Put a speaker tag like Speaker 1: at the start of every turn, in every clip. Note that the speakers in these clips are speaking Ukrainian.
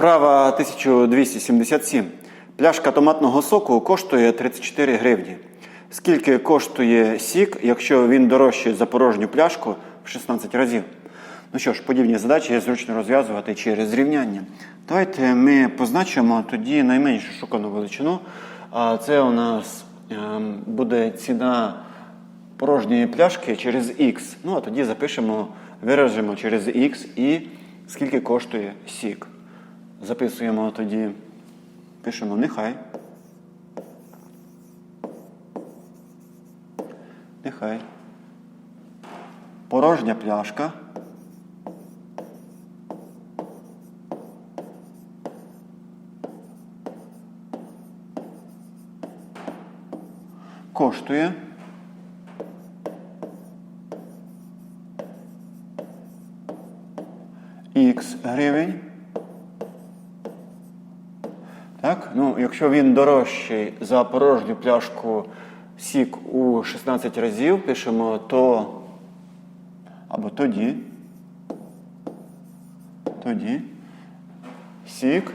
Speaker 1: Вправа 1277. Пляшка томатного соку коштує 34 гривні. Скільки коштує сік, якщо він дорожчий за порожню пляшку в 16 разів? Ну що ж, подібні задачі є зручно розв'язувати через рівняння. Давайте ми позначимо тоді найменшу шукану величину. А це у нас ем, буде ціна порожньої пляшки через X. Ну а тоді запишемо, виражемо через X і скільки коштує сік. Записуємо тоді, пишемо нехай. Нехай. Порожня пляшка. Коштує. Х гривень. Так? Ну, якщо він дорожчий за порожню пляшку сік у 16 разів, пишемо то або тоді. Тоді. Сік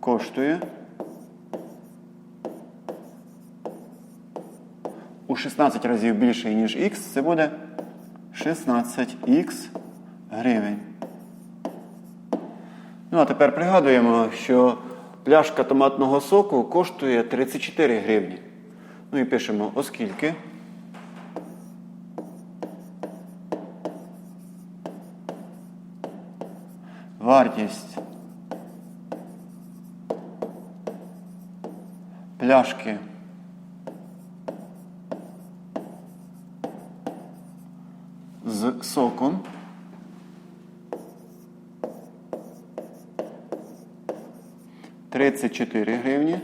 Speaker 1: коштує у 16 разів більше, ніж х, це буде 16х гривень. Ну, а тепер пригадуємо, що пляшка томатного соку коштує 34 гривні. Ну і пишемо, оскільки. Вартість пляшки з соком Тридцять чотири гривні.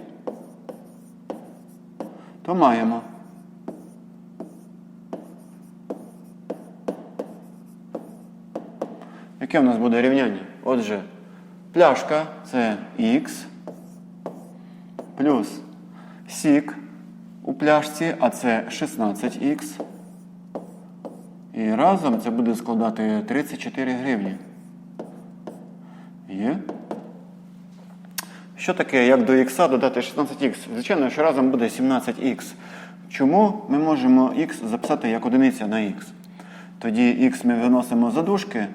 Speaker 1: То маємо. Яке в нас буде рівняння? Отже, пляшка це х плюс сік у пляшці, а це 16х. І разом це буде складати 34 гривні. Є? Що таке, як до х додати 16х? Звичайно, що разом буде 17х. Чому ми можемо х записати як одиниця на х? Тоді х ми виносимо за дужки,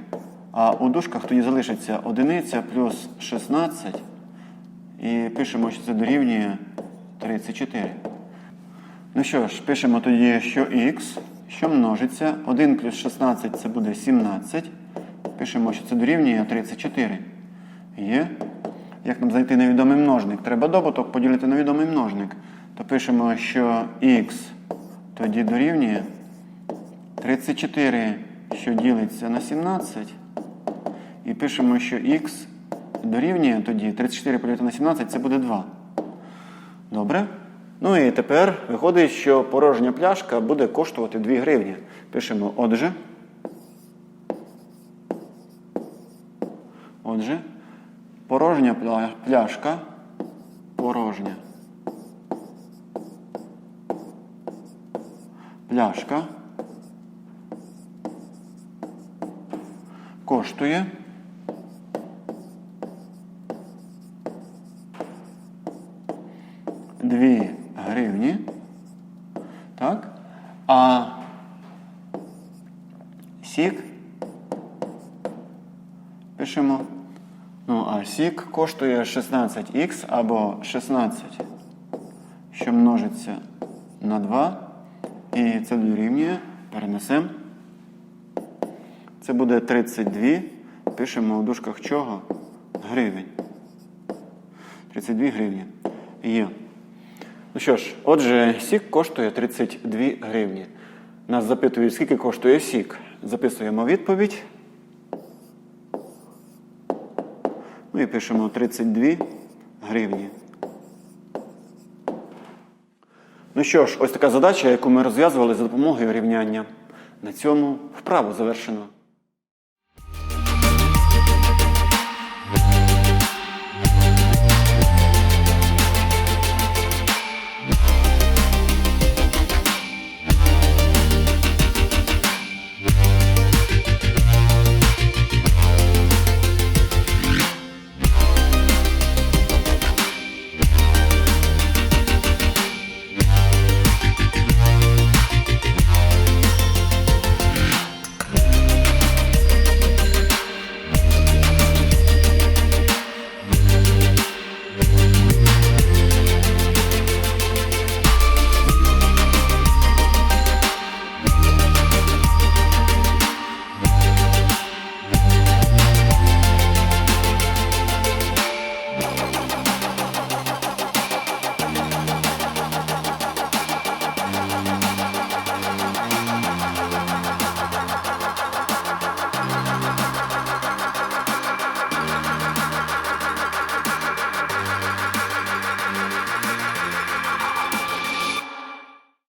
Speaker 1: а у дужках тоді залишиться одиниця плюс 16. І пишемо, що це дорівнює 34. Ну що ж, пишемо тоді, що х, що множиться. 1 плюс 16 це буде 17. Пишемо, що це дорівнює 34. Є. Як нам знайти невідомий множник? Треба добуток поділити на відомий множник. То пишемо, що х тоді дорівнює 34, що ділиться на 17. І пишемо, що х дорівнює тоді 34 поділити на 17 це буде 2. Добре? Ну і тепер виходить, що порожня пляшка буде коштувати 2 гривні. Пишемо отже. Отже, порожня пляшка. Порожня. Пляшка. Коштує. Дві гривні. Так? А сік пишемо. Ну, а сік коштує 16х або 16, що множиться на 2. І це дорівнює. Перенесемо. Це буде 32. Пишемо у дужках чого? Гривень. 32 гривні. Є. Ну що ж, отже, сік коштує 32 гривні. Нас запитують, скільки коштує сік. Записуємо відповідь. Ну і пишемо 32 гривні. Ну що ж, ось така задача, яку ми розв'язували за допомогою рівняння. На цьому вправу завершено.